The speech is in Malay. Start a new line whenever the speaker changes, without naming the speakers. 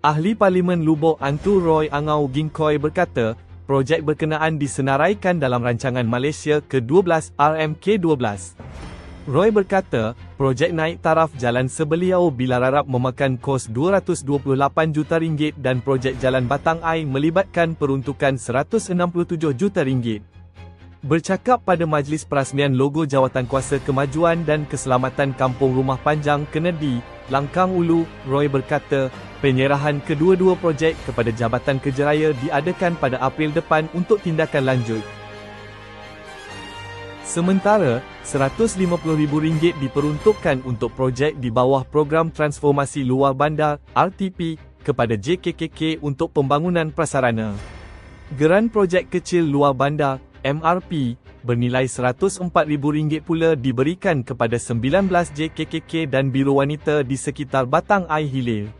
Ahli Parlimen Lubuk Antu Roy Angau Gingkoi berkata, projek berkenaan disenaraikan dalam rancangan Malaysia ke-12 RMK-12. Roy berkata, projek naik taraf jalan sebeliau bila rarap memakan kos 228 juta ringgit dan projek jalan Batang Ai melibatkan peruntukan 167 juta ringgit. Bercakap pada majlis perasmian logo Jawatankuasa Kemajuan dan Keselamatan Kampung Rumah Panjang Kennedy, Langkang Ulu, Roy berkata, penyerahan kedua-dua projek kepada Jabatan Kejeraya diadakan pada April depan untuk tindakan lanjut. Sementara, RM150,000 diperuntukkan untuk projek di bawah Program Transformasi Luar Bandar, RTP, kepada JKKK untuk pembangunan prasarana. Geran projek kecil luar bandar, MRP, bernilai RM104,000 pula diberikan kepada 19 JKKK dan Biro Wanita di sekitar Batang Ai Hilir.